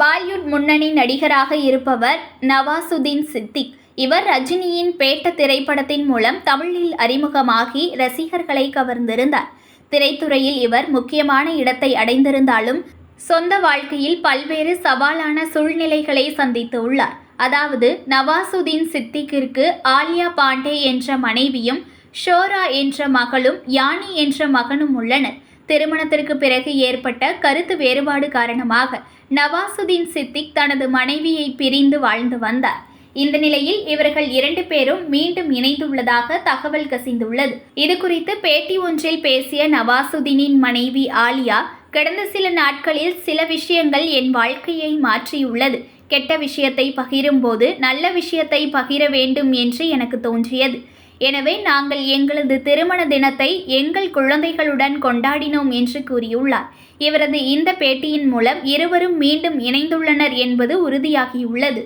பாலிவுட் முன்னணி நடிகராக இருப்பவர் நவாசுதீன் சித்திக். இவர் ரஜினியின் பேட்ட திரைப்படத்தின் மூலம் தமிழில் அறிமுகமாகி ரசிகர்களை கவர்ந்திருந்தார். திரைத்துறையில் இவர் முக்கியமான இடத்தை அடைந்திருந்தாலும் சொந்த வாழ்க்கையில் பல்வேறு சவாலான சூழ்நிலைகளை சந்தித்து உள்ளார். அதாவது நவாசுதீன் சித்திக்கிற்கு ஆலியா பாண்டே என்ற மனைவியும் ஷோரா என்ற மகளும் யானி என்ற மகனும் உள்ளனர். திருமணத்திற்கு பிறகு ஏற்பட்ட கருத்து வேறுபாடு காரணமாக நவாசுதீன் சித்திக் தனது மனைவியை பிரிந்து வாழ்ந்து வந்தார். இந்த நிலையில் இவர்கள் இரண்டு பேரும் மீண்டும் இணைந்துள்ளதாக தகவல் கசிந்துள்ளது. இது குறித்து பேட்டி ஒன்றில் பேசிய நவாசுதீனின் மனைவி ஆலியா கடந்த சில நாட்களில் சில விஷயங்கள் என் வாழ்க்கையை மாற்றியுள்ளது. கெட்ட விஷயத்தை பகிரும்போது நல்ல விஷயத்தை பகிர வேண்டும் என்று எனக்கு தோன்றியது. எனவே நாங்கள் எங்களது திருமண தினத்தை எங்கள் குழந்தைகளுடன் கொண்டாடினோம் என்று கூறியுள்ளார். இவரது இந்த பேட்டியின் மூலம் இருவரும் மீண்டும் இணைந்துள்ளனர் என்பது உறுதியாகியுள்ளது.